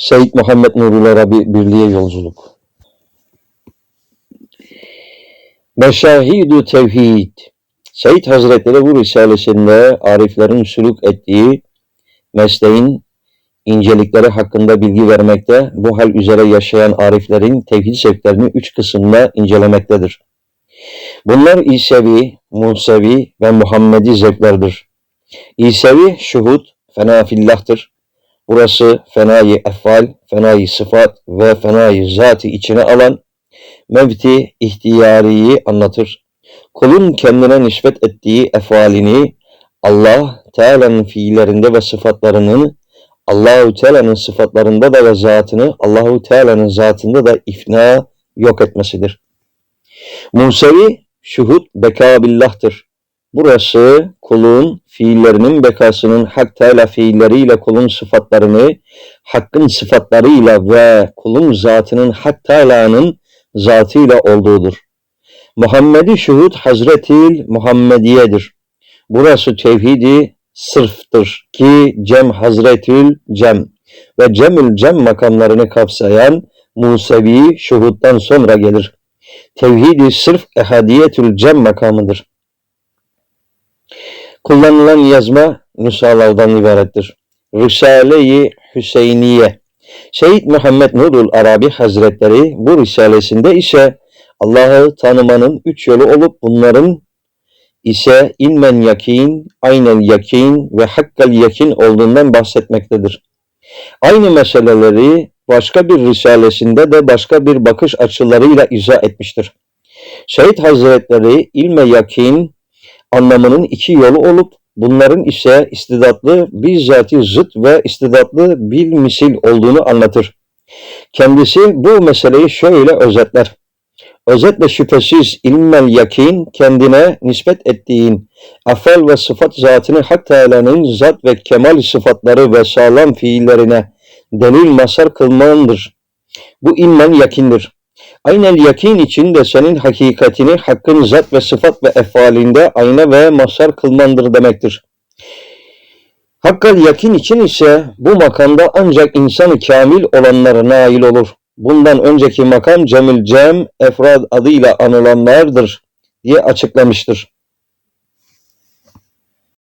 Seyyid Muhammed Nurul Arabi Birliğe Yolculuk Meşahidu Tevhid Seyyid Hazretleri bu risalesinde ariflerin sülük ettiği mesleğin incelikleri hakkında bilgi vermekte, bu hal üzere yaşayan ariflerin tevhid zevklerini üç kısımda incelemektedir. Bunlar İsevi, Musevi ve Muhammedi zevklerdir. İsevi, şuhud, fena fillahtır. Burası fenayı efal, fenayı sıfat ve fenayı zatı içine alan mevti ihtiyariyi anlatır. Kulun kendine nispet ettiği efalini Allah Teala'nın fiillerinde ve sıfatlarının Allahu Teala'nın sıfatlarında da ve zatını Allahu Teala'nın zatında da ifna yok etmesidir. Musevi şuhud beka billah'tır. Burası kulun fiillerinin bekasının Hak Teala fiilleriyle kulun sıfatlarını Hakk'ın sıfatlarıyla ve kulun zatının Hak Teala'nın zatıyla olduğudur. Muhammedi şuhud Hazretil Muhammediye'dir. Burası tevhidi sırftır ki Cem Hazretül Cem ve Cemül Cem makamlarını kapsayan Musevi şuhuttan sonra gelir. Tevhidi sırf ehadiyetül cem makamıdır. Kullanılan yazma nüshalardan ibarettir. Risale-i Hüseyniye Seyyid Muhammed Nurul Arabi Hazretleri bu risalesinde ise Allah'ı tanımanın üç yolu olup bunların ise ilmen yakin, aynel yakin ve hakkal yakin olduğundan bahsetmektedir. Aynı meseleleri başka bir risalesinde de başka bir bakış açılarıyla izah etmiştir. Seyyid Hazretleri ilme yakin anlamının iki yolu olup bunların ise istidatlı bizzati zıt ve istidatlı bil misil olduğunu anlatır. Kendisi bu meseleyi şöyle özetler. Özetle şüphesiz ilmel yakin kendine nispet ettiğin afel ve sıfat zatını Hak Teala'nın zat ve kemal sıfatları ve sağlam fiillerine delil masar kılmandır. Bu ilmen yakindir. Aynel yakin için de senin hakikatini hakkın zat ve sıfat ve efalinde ayna ve masar kılmandır demektir. Hakkal yakin için ise bu makamda ancak insanı kamil olanlara nail olur. Bundan önceki makam Cemül Cem, Efrad adıyla anılanlardır diye açıklamıştır.